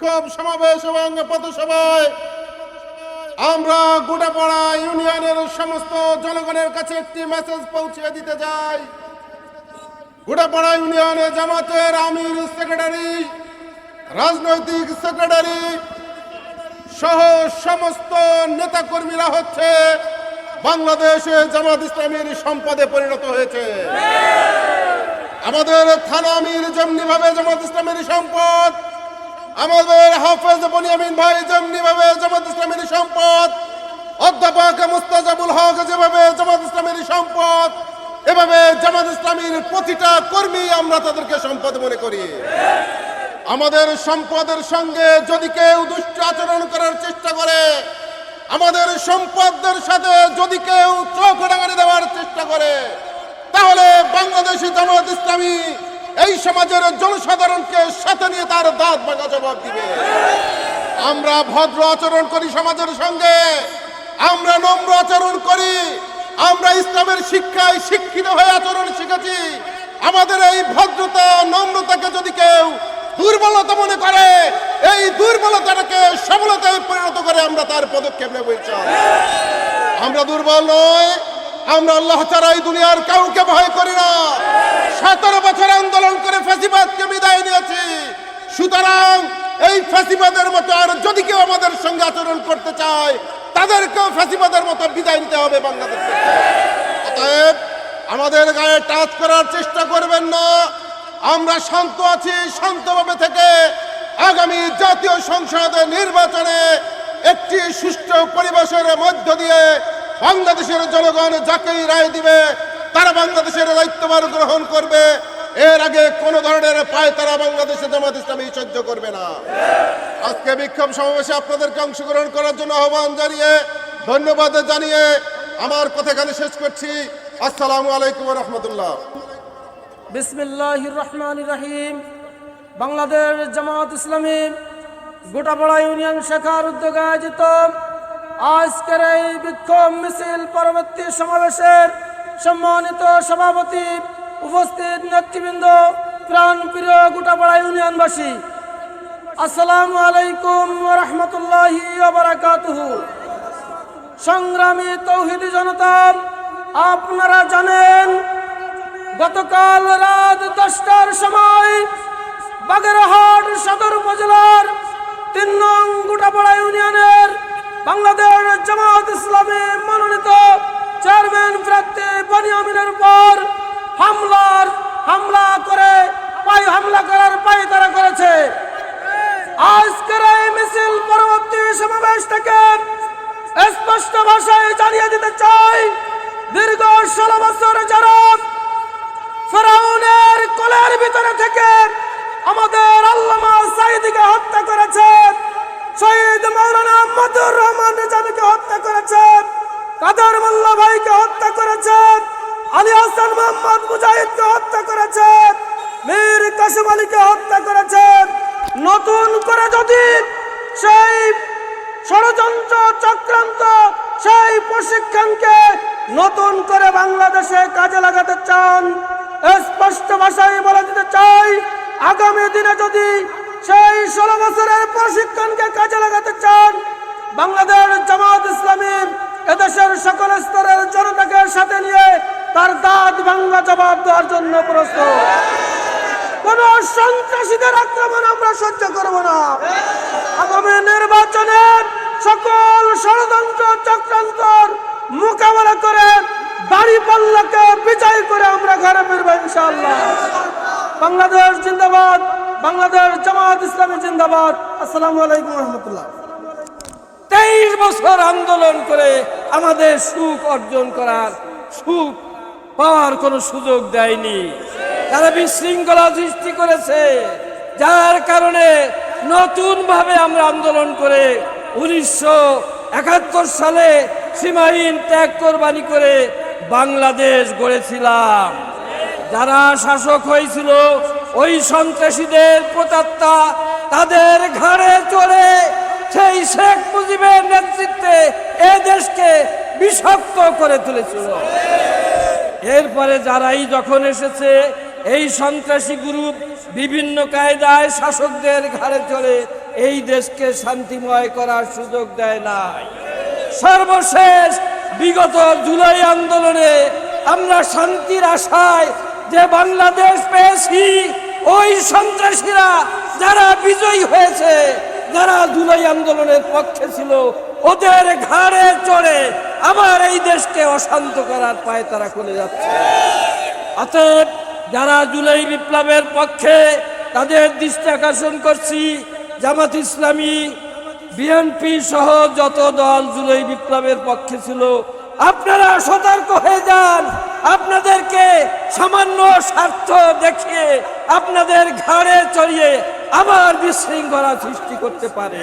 বিক্ষোভ সমাবেশ এবং পথসভায় আমরা গোটাপাড়া ইউনিয়নের সমস্ত জনগণের কাছে একটি মেসেজ পৌঁছে দিতে চাই। গোটাপাড়া ইউনিয়নে জামাতের আমির সেক্রেটারি রাজনৈতিক সেক্রেটারি সহ সমস্ত নেতাকর্মীরা হচ্ছে বাংলাদেশে জামাত ইসলামীর সম্পদে পরিণত হয়েছে। আমাদের থানা আমির যেমনি ভাবে জামাত ইসলামের সম্পদ আমাদের হাফেজ বনিয়ামিন ভাই যেমনি ভাবে জামাত ইসলামের সম্পদ, অধ্যাপক মুস্তাজাবুল হক যেভাবে জামাত ইসলামের সম্পদ, এভাবে জামাত ইসলামীর প্রতিটা কর্মী আমরা তাদেরকে সম্পদ মনে করি। আমাদের সম্পদের সঙ্গে যদি কেউ দুষ্ট আচরণ করার চেষ্টা করে, আমাদের সম্পদের সাথে যদি কেউ চোখ ডাঙানি দেওয়ার চেষ্টা করে, তাহলে বাংলাদেশি জামাত ইসলামী এই সমাজের জনসাধারণকে সাথে নিয়ে তার দাঁত ভাঙা জবাব দিবে। আমরা ভদ্র আচরণ করি সমাজের সঙ্গে। আমরা নম্র আচরণ করি। আমরা ইসলামের শিক্ষায় শিক্ষিত হয়ে আচরণ শিখেছি। আমাদের এই ভদ্রতা, নম্রতাকে যদি কেউ দুর্বলতা মনে করে, এই দুর্বলতাটাকে সফলতায় পরিণত করে আমরা তার পদক্ষেপ নেব। আমরা দুর্বল নয় আমরা আল্লাহ ছাড়া এই দুনিয়ার কাউকে ভয় করি না। সতেরো বছর আন্দোলন করে ফাঁসিবাদকে বিদায় নিয়েছি। সুতরাং এই ফাঁসিবাদের মতো আর যদি কেউ আমাদের সঙ্গে আচরণ করতে চায়, তাদেরকেও ফাঁসিবাদের মতো বিদায় নিতে হবে বাংলাদেশ অতএব আমাদের গায়ে টাচ করার চেষ্টা করবেন না। আমরা শান্ত আছি, শান্তভাবে থেকে আগামী জাতীয় সংসদের নির্বাচনে একটি সুষ্ঠু পরিবেশের মধ্য দিয়ে বাংলাদেশের জনগণ যাকেই রায় দিবে তারা বাংলাদেশের দায়িত্বভার গ্রহণ করবে। এর আগে কোন ধরনের পায় তারা বাংলাদেশে জামাত ইসলামী সহ্য করবে না। আজকে বিক্ষোভ সমাবেশে আপনাদেরকে অংশগ্রহণ করার জন্য আহ্বান জানিয়ে, ধন্যবাদ জানিয়ে আমার কথা এখানে শেষ করছি। আসসালামু আলাইকুম রহমতুল্লাহ। বিসমিল্লাহ রহমান রহিম। বাংলাদেশ জামাত ইসলামী গোটাপাড়া ইউনিয়ন শাখার উদ্যোগে আয়োজিত আজকের এই বিক্ষোভ মিছিল পরবর্তী সমাবেশের সম্মানিত সভাপতি, উপস্থিত নেতৃবৃন্দ, প্রাণ প্রিয় গোটাপাড়া ইউনিয়নবাসী, আসসালামু আলাইকুম রহমতুল্লাহি সংগ্রামী তৌহিদি জনতা, আপনারা জানেন, গতকাল রাত দশটার সময় বাগেরহাট সদর উপজেলার তিন নং গুটাপাড়া ইউনিয়নের বাংলাদেশ জামাত ইসলামী মনোনীত চেয়ারম্যান প্রার্থী বনি আমিনের উপর হামলার হামলা করে পাই হামলা করার পাই তারা করেছে। আজকের এই মিছিল পরবর্তী সমাবেশ থেকে স্পষ্ট ভাষায় জানিয়ে দিতে চাই, দীর্ঘ ষোলো বছর যারা ফেরাউনের কোলের ভিতরে থেকে আমাদের আল্লামা সাইদিকে হত্যা করেছে, শহীদ মাওলানা মধুর রহমান নিজামীকে হত্যা করেছে কাদের মোল্লা ভাইকে হত্যা করেছেন? আলী হাসান মোহাম্মদ মুজাহিদকে হত্যা করেছেন? মীর কাসিম আলীকে হত্যা করেছেন? নতুন করে যদি সেই ষড়যন্ত্র চক্রান্ত, সেই প্রশিক্ষণকে নতুন করে বাংলাদেশে কাজে লাগাতে চান স্পষ্ট ভাষায় বলে দিতে চাই, আগামী দিনে যদি সেই ষোলো বছরের প্রশিক্ষণকে কাজে লাগাতে চান, বাংলাদেশ জামাত ইসলামী এদেশের সকল স্তরের জনতাকে সাথে নিয়ে তার দাঁত ভাঙ্গা জবাব দেওয়ার জন্য প্রস্তুত। কোন সন্ত্রাসীদের আক্রমণ আমরা সহ্য করব না। আগামী নির্বাচনের সকল ষড়যন্ত্র চক্রান্ত মোকাবেলা করে দাড়ি পাল্লাকে বিজয় করে আমরা ঘরে ফিরবো ইনশাআল্লাহ। বাংলাদেশ জিন্দাবাদ, বাংলাদেশ জামাত ইসলামী জিন্দাবাদ। আসসালামু আলাইকুম রহমতুল্লাহ। তেইশ বছর আন্দোলন করে আমাদের সুখ অর্জন করার সুখ পাওয়ার কোনো সুযোগ দেয়নি। তারা বিশৃঙ্খলা সৃষ্টি করেছে, যার কারণে নতুন ভাবে আমরা আন্দোলন করে উনিশশো একাত্তর সালে সীমাহীন ত্যাগ কোরবানি করে বাংলাদেশ গড়েছিলাম। যারা শাসক হয়েছিল, ওই সন্ত্রাসীদের প্রতাত্মা তাদের ঘাড়ে চড়ে সেই শেখ মুজিবের নেতৃত্বে এ দেশকে বিষাক্ত করে তুলেছিল। এরপরে যারাই যখন এসেছে, এই সন্ত্রাসী গ্রুপ বিভিন্ন কায়দায় শাসকদের ঘাড়ে চড়ে এই দেশকে শান্তিময় করার সুযোগ দেয় না সর্বশেষ বিগত জুলাই আন্দোলনে আমরা শান্তির আশায় যে বাংলাদেশ পেয়েছি, ওই সন্ত্রাসীরা যারা বিজয়ী হয়েছে যারা জুলাই আন্দোলনের পক্ষে ছিল, ওদের ঘাড়ে চড়ে আবার এই দেশকে অশান্ত করার পায়ে তারা করে যাচ্ছে। অতএব যারা জুলাই বিপ্লবের পক্ষে তাদের দৃষ্টি আকর্ষণ করছি, জামাত ইসলামী, বিএনপি সহ যত দল জুলাই বিপ্লবের পক্ষে ছিল, আপনারা সতর্ক হয়ে যান। আপনাদেরকে সামান্য স্বার্থ দেখিয়ে আপনাদের ঘাড়ে চড়িয়ে আবার বিশৃঙ্খলা সৃষ্টি করতে পারে।